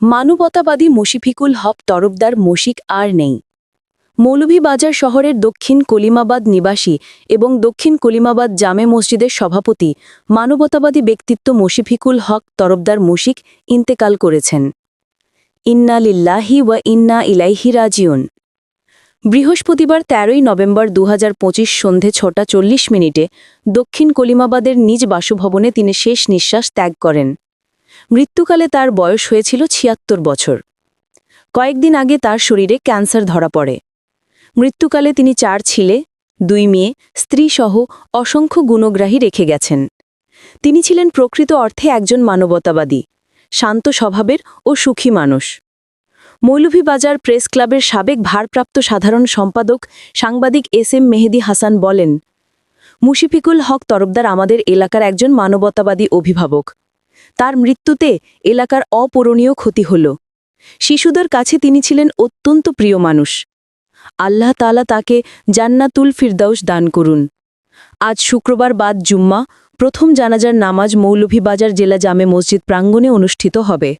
মানবতাবাদী মশিফিকুল হক তরফদার মশিক আর নেই। মৌলভীবাজার শহরের দক্ষিণ কলিমাবাদ নিবাসী এবং দক্ষিণ কলিমাবাদ জামে মসজিদের সভাপতি মানবতাবাদী ব্যক্তিত্ব মশিফিকুল হক তরফদার মশিক ইন্তেকাল করেছেন। ইন্না লিল্লাহি ওয়া ইন্না ইলাইহি রাজিউন। বৃহস্পতিবার তেরোই নভেম্বর দুহাজার পঁচিশ সন্ধে ছটা চল্লিশ মিনিটে দক্ষিণ কলিমাবাদের নিজ বাসভবনে তিনি শেষ নিঃশ্বাস ত্যাগ করেন। মৃত্যুকালে তার বয়স হয়েছিল ছিয়াত্তর বছর। কয়েকদিন আগে তার শরীরে ক্যান্সার ধরা পড়ে। মৃত্যুকালে তিনি চার ছেলে, দুই মেয়ে স্ত্রীসহ অসংখ্য গুণগ্রাহী রেখে গেছেন। তিনি ছিলেন প্রকৃত অর্থে একজন মানবতাবাদী, শান্ত স্বভাবের ও সুখী মানুষ। মৌলভীবাজার প্রেস ক্লাবের সাবেক ভারপ্রাপ্ত সাধারণ সম্পাদক সাংবাদিক এস এম মেহেদি হাসান বলেন, মুশিফিকুল হক তরফদার আমাদের এলাকার একজন মানবতাবাদী অভিভাবক। তার মৃত্যুতে এলাকার অপূরণীয় ক্ষতি হল। শিশুদের কাছে তিনি ছিলেন অত্যন্ত প্রিয় মানুষ। আল্লাহ তালা তাকে জান্নাতুল ফিরদাউস দান করুন। আজ শুক্রবার বাদ জুম্মা, প্রথম জানাজার নামাজ মৌলভীবাজার জেলা জামে মসজিদ প্রাঙ্গণে অনুষ্ঠিত হবে।